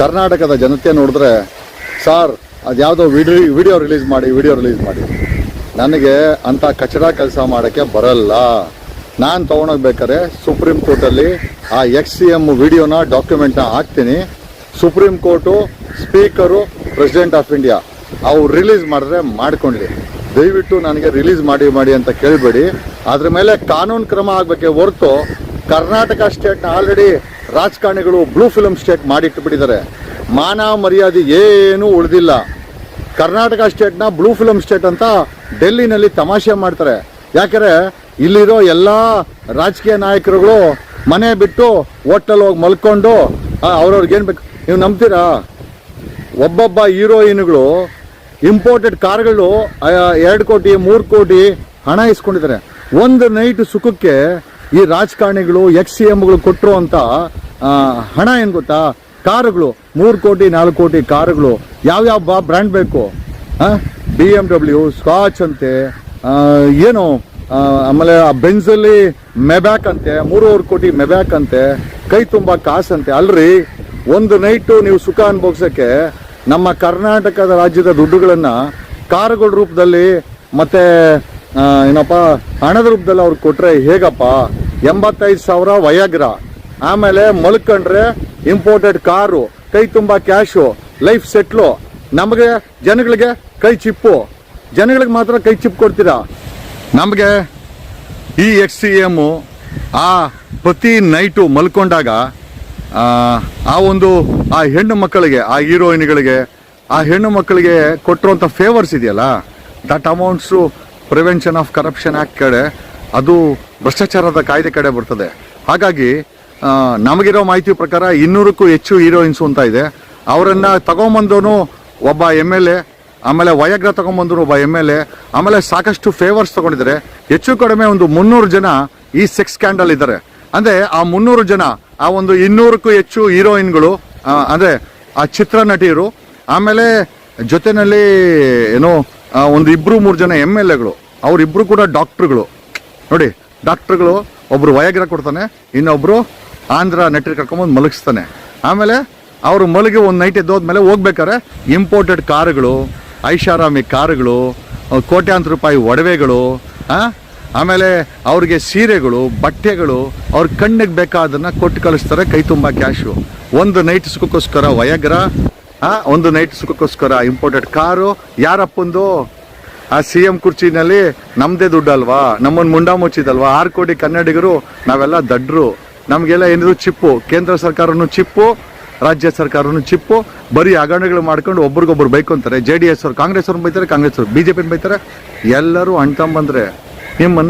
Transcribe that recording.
ಕರ್ನಾಟಕದ ಜನತೆ ನೋಡಿದ್ರೆ, ಸಾರ್, ಅದ್ಯಾವುದೋ ವಿಡಿಯೋ ವಿಡಿಯೋ ರಿಲೀಸ್ ಮಾಡಿ, ವಿಡಿಯೋ ರಿಲೀಸ್ ಮಾಡಿ. ನನಗೆ ಅಂಥ ಕಚಡ ಕೆಲಸ ಮಾಡೋಕ್ಕೆ ಬರಲ್ಲ. ನಾನು ತೊಗೊಂಡೋಗ್ಬೇಕಾದ್ರೆ ಸುಪ್ರೀಂ ಕೋರ್ಟಲ್ಲಿ ಆ ಎಕ್ಸ್ ಸಿ ಎಂ ವಿಡಿಯೋನ, ಡಾಕ್ಯುಮೆಂಟ್ನ ಹಾಕ್ತೀನಿ. Supreme court speaker president of India ಅವ್ರು ರಿಲೀಸ್ ಮಾಡಿದ್ರೆ ಮಾಡ್ಕೊಳ್ಳಿ ದಯವಿಟ್ಟು ನನಗೆ ರಿಲೀಸ್ ಮಾಡಿ ಮಾಡಿ ಅಂತ ಕೇಳಬೇಡಿ. ಅದ್ರ ಮೇಲೆ ಕಾನೂನು ಕ್ರಮ ಆಗಬೇಕೆ ಹೊರತು ಕರ್ನಾಟಕ ಸ್ಟೇಟ್ನ ಆಲ್ರೆಡಿ ರಾಜಕಾರಣಿಗಳು ಬ್ಲೂ ಫಿಲಮ್ ಸ್ಟೇಟ್ ಮಾಡಿಟ್ಬಿಟ್ಟಿದ್ದಾರೆ ಮಾನ ಮರ್ಯಾದೆ ಏನೂ ಉಳಿದಿಲ್ಲ. ಕರ್ನಾಟಕ ಸ್ಟೇಟ್ನ ಬ್ಲೂ ಫಿಲಮ್ ಸ್ಟೇಟ್ ಅಂತ ಡೆಲ್ಲಿನಲ್ಲಿ ತಮಾಷೆ ಮಾಡ್ತಾರೆ. ಯಾಕಂದ್ರೆ ಇಲ್ಲಿರೋ ಎಲ್ಲ ರಾಜಕೀಯ ನಾಯಕರುಗಳು ಮನೆ ಬಿಟ್ಟು ಹೋಟೆಲ್ ಹೋಗಿ ಮಲ್ಕೊಂಡು ಅವ್ರವ್ರಿಗೆ ಏನು ಬೇಕು? ನೀವು ನಂಬ್ತೀರಾ? ಒಬ್ಬೊಬ್ಬ ಹೀರೋಯಿನ್ಗಳು ಇಂಪೋರ್ಟೆಡ್ ಕಾರ್ಗಳು ಎರಡು ಕೋಟಿ, ಮೂರು ಕೋಟಿ ಹಣ ಇಸ್ಕೊಂಡಿದ್ದಾರೆ. ಒಂದು ನೈಟ್ ಸುಖಕ್ಕೆ ಈ ರಾಜಕಾರಣಿಗಳು ಎಕ್ಸ್ ಸಿ ಎಮ್ಗಳು ಕೊಟ್ಟರು ಅಂತ ಹಣ ಏನು ಗೊತ್ತಾ? ಕಾರುಗಳು, ಮೂರು ಕೋಟಿ, ನಾಲ್ಕು ಕೋಟಿ ಕಾರುಗಳು, ಯಾವ್ಯಾವ ಬಾ ಬ್ರ್ಯಾಂಡ್ ಬೇಕು? ಬಿ ಎಂ ಡಬ್ಲ್ಯೂ ಸ್ಕಾಚ್ ಅಂತೆ ಏನು ಆಮೇಲೆ ಆ ಬೆಂಜಲ್ಲಿ ಮೆಬ್ಯಾಕ್ ಅಂತೆ, ಮೂರುವರೆ ಕೋಟಿ ಮೆಬ್ಯಾಕ್ ಅಂತೆ, ಕೈ ತುಂಬ ಕಾಸಂತೆ ಅಲ್ರಿ, ಒಂದು ನೈಟು ನೀವು ಸುಖ ಅನುಭವಿಸೋಕ್ಕೆ ನಮ್ಮ ಕರ್ನಾಟಕದ ರಾಜ್ಯದ ದುಡ್ಡುಗಳನ್ನು ಕಾರುಗಳ ರೂಪದಲ್ಲಿ ಮತ್ತು ಏನಪ್ಪ, ಹಣದ ರೂಪದಲ್ಲಿ ಅವ್ರಿಗೆ ಕೊಟ್ಟರೆ ಹೇಗಪ್ಪ? ಎಂಬತ್ತೈದು ಸಾವಿರ ವಯಾಗ್ರ. ಆಮೇಲೆ ಮಲ್ಕೊಂಡ್ರೆ ಇಂಪೋರ್ಟೆಡ್ ಕಾರು ಕೈ ತುಂಬ ಕ್ಯಾಶು ಲೈಫ್ ಸೆಟ್ಲು ನಮಗೆ ಜನಗಳಿಗೆ ಕೈ ಚಿಪ್ಪು. ಜನಗಳಿಗೆ ಮಾತ್ರ ಕೈ ಚಿಪ್ ಕೊಡ್ತೀರಾ? ನಮಗೆ ಈ ಎಕ್ಸ್ ಸಿ ಎಮ್ಮು ಆ ಪ್ರತಿ ನೈಟು ಮಲ್ಕೊಂಡಾಗ ಆ, ಆ ಒಂದು ಆ ಹೆಣ್ಣು ಮಕ್ಕಳಿಗೆ ಆ ಹೀರೋಯಿನ್ಗಳಿಗೆ ಆ ಹೆಣ್ಣು ಮಕ್ಕಳಿಗೆ ಕೊಟ್ಟಿರುವಂಥ ಫೇವರ್ಸ್ ಇದೆಯಲ್ಲ? That amounts prevention of corruption act ಕಡೆ ಅದು ಭ್ರಷ್ಟಾಚಾರದ ಕಾಯ್ದೆ ಕಡೆ ಬರ್ತದೆ. ಹಾಗಾಗಿ ನಮಗಿರೋ ಮಾಹಿತಿ ಪ್ರಕಾರ ಇನ್ನೂರಕ್ಕೂ ಹೆಚ್ಚು ಹೀರೋಯಿನ್ಸ್ ಅಂತ ಇದೆ. ಅವರನ್ನ ತಗೊಂಬಂದವನು ಒಬ್ಬ ಎಂ ಎಲ್ ಎ, ಆಮೇಲೆ ವಯಗ್ರ ತಗೊಂಬಂದ್ರು ಒಬ್ಬ ಎಂ ಎಲ್ ಎ, ಆಮೇಲೆ ಸಾಕಷ್ಟು ಫೇವರ್ಸ್ ತಗೊಂಡಿದ್ದಾರೆ. ಹೆಚ್ಚು ಕಡಿಮೆ ಒಂದು ಮುನ್ನೂರು ಜನ ಈ ಸೆಕ್ಸ್ ಸ್ಕ್ಯಾಂಡಲ್ ಇದ್ದಾರೆ. ಅಂದ್ರೆ ಆ ಮುನ್ನೂರು ಜನ, ಆ ಒಂದು ಇನ್ನೂರಕ್ಕೂ ಹೆಚ್ಚು ಹೀರೋಯಿನ್ಗಳು ಅಂದರೆ ಆ ಚಿತ್ರ ನಟಿಯರು ಆಮೇಲೆ ಜೊತೆನಲ್ಲಿ ಏನೋ ಒಂದು ಇಬ್ಬರು ಮೂರು ಜನ ಎಂ ಎಲ್ ಎಗಳು, ಅವ್ರಿಬ್ರು ಕೂಡ ಡಾಕ್ಟ್ರುಗಳು ನೋಡಿ, ಡಾಕ್ಟ್ರುಗಳು ಒಬ್ರು ವಯಗ್ರ ಕೊಡ್ತಾನೆ, ಇನ್ನೊಬ್ರು ಆಂಧ್ರ ನೆಟ್ಟಿಗೆ ಕರ್ಕೊಂಬಂದು ಮಲಗಿಸ್ತಾನೆ ಆಮೇಲೆ ಅವರು ಮಲಗಿ ಒಂದು ನೈಟ್ ಎದ್ದೋದ್ಮೇಲೆ ಹೋಗ್ಬೇಕಾರೆ ಇಂಪೋರ್ಟೆಡ್ ಕಾರುಗಳು, ಐಷಾರಾಮಿ ಕಾರುಗಳು ಕೋಟ್ಯಾಂತರ ರೂಪಾಯಿ ಒಡವೆಗಳು? ಆಮೇಲೆ ಅವ್ರಿಗೆ ಸೀರೆಗಳು, ಬಟ್ಟೆಗಳು, ಅವ್ರ ಕಣ್ಣಿಗೆ ಬೇಕಾದನ್ನ ಕೊಟ್ಟು ಕಳಿಸ್ತಾರೆ ಕೈ ತುಂಬ ಕ್ಯಾಶು ಒಂದು ನೈಟ್ ಸುಖಕ್ಕೋಸ್ಕರ ವಯಗ್ರ ಒಂದು ನೈಟ್ ಸುಖಕ್ಕೋಸ್ಕರ ಇಂಪೋರ್ಟೆಡ್ ಕಾರು, ಯಾರಪ್ಪಂದು ಆ ಸಿ ಎಂ ಕುರ್ಚಿನಲ್ಲಿ ನಮ್ದೇ ದುಡ್ಡಲ್ವಾ? ನಮ್ಮನ್ನು ಮುಂಡ ಮುಚ್ಚಿದಲ್ವಾ? ಆರು ಕೋಟಿ ಕನ್ನಡಿಗರು, ನಾವೆಲ್ಲ ದಡ್ರು. ನಮಗೆಲ್ಲ ಏನಿದ್ರು ಚಿಪ್ಪು? ಕೇಂದ್ರ ಸರ್ಕಾರನು ಚಿಪ್ಪು, ರಾಜ್ಯ ಸರ್ಕಾರನು ಚಿಪ್ಪು. ಬರೀ ಹಗರಣಗಳು ಮಾಡ್ಕೊಂಡು ಒಬ್ರಿಗೊಬ್ರು ಬೈಕೊಂತಾರೆ. ಜೆ ಡಿ ಎಸ್ ಅವ್ರು, ಕಾಂಗ್ರೆಸ್ ಅವ್ರನ್ನ ಬೈತಾರೆ, ಕಾಂಗ್ರೆಸ್ ಅವ್ರು, ಬಿ ಜೆ ಬೈತಾರೆ. ಎಲ್ಲರೂ ಅಣ್ತಂಬಂದ್ರೆ ನಿಮ್ಮನ್ನ